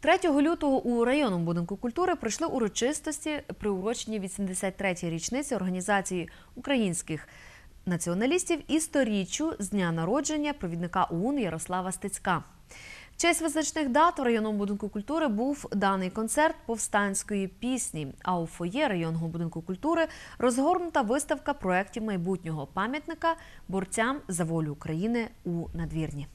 3 лютого у районному будинку культури пройшли урочистості, приурочені 83-й річниці організації українських націоналістів і сторіччю з дня народження провідника ОУН Ярослава Стецька. В честь визначних дат у районному будинку культури був даний концерт повстанської пісні. А у фоє районного будинку культури розгорнута виставка проєктів майбутнього пам'ятника борцям за волю України у надвірні.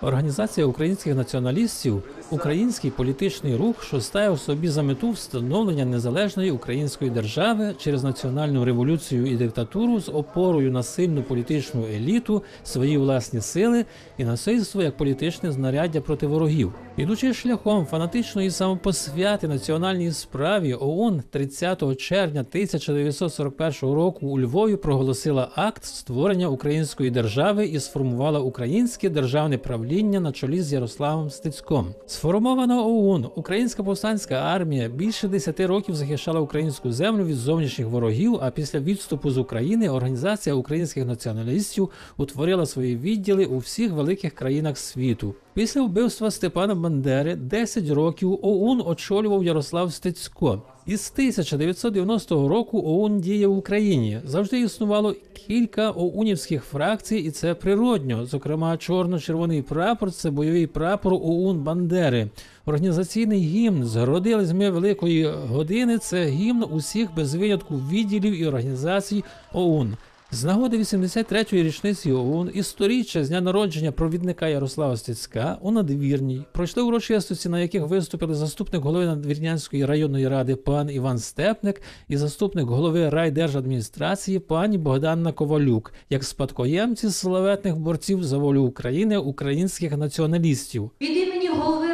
Організація українських націоналістів український політичний рух, що ставив собі за мету встановлення незалежної української держави через національну революцію і диктатуру з опорою на сильну політичну еліту, свої власні сили і насильство як політичне знаряддя проти ворогів. Ідучи шляхом фанатичної самопосвяти національній справі, ООН 30 червня 1941 року у Львові проголосила акт створення української держави і сформувала українське державне правління на чолі з Ярославом Стецьком. Сформована ОУН, Українська повстанська армія більше 10 років захищала українську землю від зовнішніх ворогів. А після відступу з України організація українських націоналістів утворила свої відділи у всіх великих країнах світу. Після вбивства Степана Бандери 10 років ОУН очолював Ярослав Стецько. Із 1990 року ОУН діє в Україні. Завжди існувало кілька оунівських фракцій, і це природньо. Зокрема, чорно-червоний прапор це бойовий прапор ОУН Бандери. Організаційний гімн згородили ми великої години. Це гімн усіх без винятку відділів і організацій ОУН. З нагоди 83-ї річниці ОУН і сторіччя з дня народження провідника Ярослава Стецька у надвірній пройшли урочистості, на яких виступили заступник голови Надвірнянської районної ради пан Іван Степник і заступник голови райдержадміністрації пані Богданна Ковалюк, як спадкоємці славетних борців за волю України українських націоналістів. Від імені голови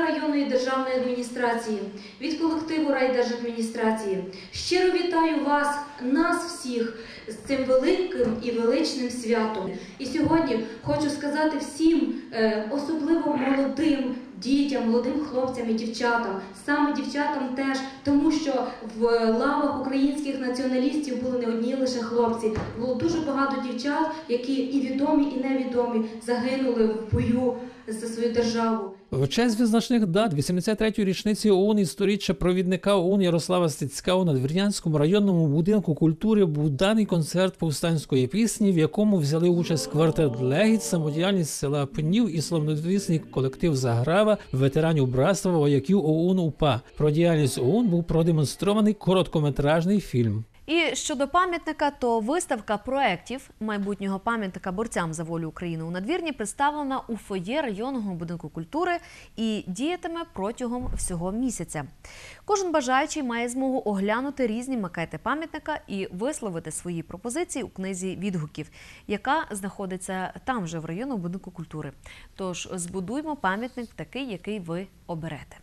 державної адміністрації, від колективу райдержадміністрації. Щиро вітаю вас, нас всіх, з цим великим і величним святом. І сьогодні хочу сказати всім, е, особливо молодим дітям, молодим хлопцям і дівчатам, саме дівчатам теж, тому що в лавах українських націоналістів були не одні лише хлопці, було дуже багато дівчат, які і відомі, і невідомі загинули в бою за свою державу. В честь визначних дат 83-ї річниці ОУН і сторіччя провідника ОУН Ярослава Стецька у Надвірнянському районному будинку культури був даний концерт повстанської пісні, в якому взяли участь квартет Легіт, самодіяльність села Пнів і славнозвісний колектив Заграва, ветеранів братства вояків ОУН УПА. Про діяльність ОУН був продемонстрований короткометражний фільм. І щодо пам'ятника, то виставка проєктів майбутнього пам'ятника борцям за волю України у надвірні представлена у фоє районного будинку культури і діятиме протягом всього місяця. Кожен бажаючий має змогу оглянути різні макети пам'ятника і висловити свої пропозиції у книзі відгуків, яка знаходиться там же в районному будинку культури. Тож збудуймо пам'ятник такий, який ви оберете.